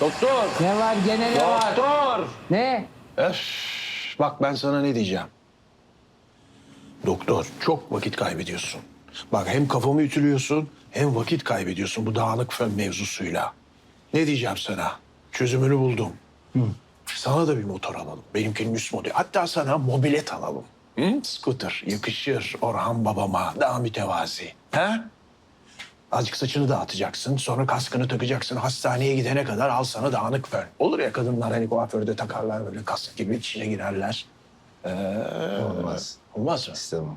Doktor. Ne var gene ne var? Doktor. Ne? Öf. Bak ben sana ne diyeceğim. Doktor çok vakit kaybediyorsun. Bak hem kafamı ütülüyorsun hem vakit kaybediyorsun bu dağınık fön mevzusuyla. Ne diyeceğim sana? Çözümünü buldum. Sana da bir motor alalım. Benimkinin üst modeli. Hatta sana mobilet alalım. Hı? Scooter yakışır Orhan babama. Daha mütevazi. He? Azıcık saçını dağıtacaksın. Sonra kaskını takacaksın. Hastaneye gidene kadar al sana dağınık fön. Olur ya kadınlar hani kuaförde takarlar böyle kask gibi içine girerler. Olmaz. Olmaz mı? İstemem.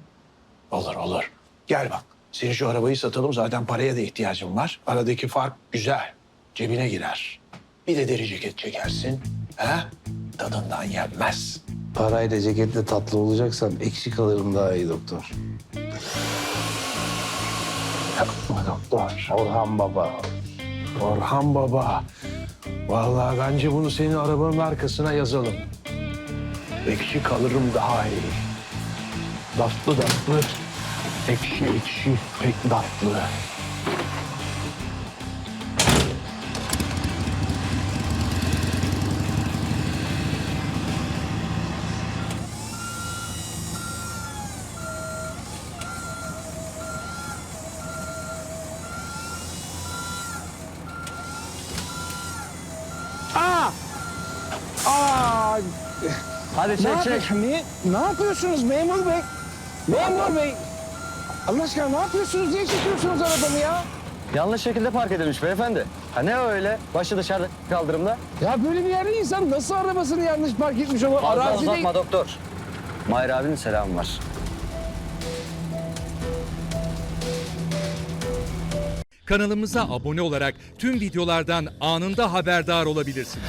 Olur olur. Gel bak. Senin şu arabayı satalım. Zaten paraya da ihtiyacım var. Aradaki fark güzel. Cebine girer. Bir de deri ceket çekersin. He? Tadından yenmez. Parayla ceketle tatlı olacaksam ekşi kalırım daha iyi doktor. Doktor. Orhan Baba. Orhan Baba. Vallahi bence bunu senin arabanın arkasına yazalım. Ekşi kalırım daha iyi. Tatlı tatlı. Ekşi ekşi pek tatlı. Hadi ne, çek çek. yapıyorsun? ne, ne yapıyorsunuz memur bey? Memur bey. Allah aşkına ne yapıyorsunuz? Niye çekiyorsunuz arabamı ya? Yanlış şekilde park edilmiş beyefendi. Ha ne öyle? Başı dışarıda kaldırımda. Ya böyle bir yerde insan nasıl arabasını yanlış park etmiş olur? Fazla Arazide... uzatma doktor. Mahir abinin selamı var. Kanalımıza abone olarak tüm videolardan anında haberdar olabilirsiniz.